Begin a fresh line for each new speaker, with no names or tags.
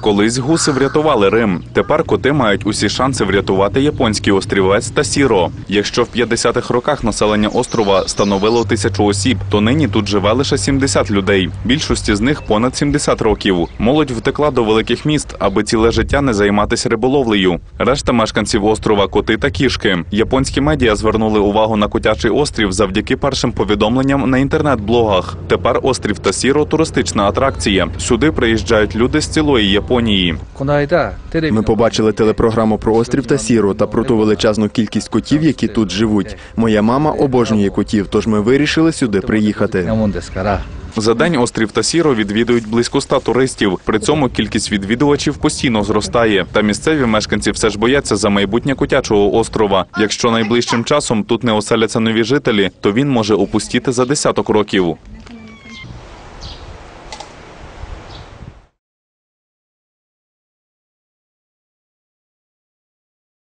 Колись гуси врятували Рим. Тепер коти мають усі шанси врятувати японський острівець та сіро. Якщо в 50-х роках населення острова становило тисячу осіб, то нині тут живе лише 70 людей. Більшості з них понад 70 років. Молодь втекла до великих міст, аби ціле життя не займатися риболовлею. Решта мешканців острова коти та кішки. Японські медіа звернули увагу на котячий острів завдяки першим повідомленням на інтернет-блогах. Тепер острів Тасіро туристична атракція. Сюди приїжджають люди з цілої Японії.
Японії.
Ми побачили телепрограму про острів та сіру та про ту величезну кількість котів, які тут живуть. Моя мама обожнює котів, тож ми вирішили сюди приїхати.
За день острів Тасіро відвідують близько ста туристів. При цьому кількість відвідувачів постійно зростає. Та місцеві мешканці все ж бояться за майбутнє котячого острова. Якщо найближчим часом тут не оселяться нові жителі, то він може опустіти за десяток років.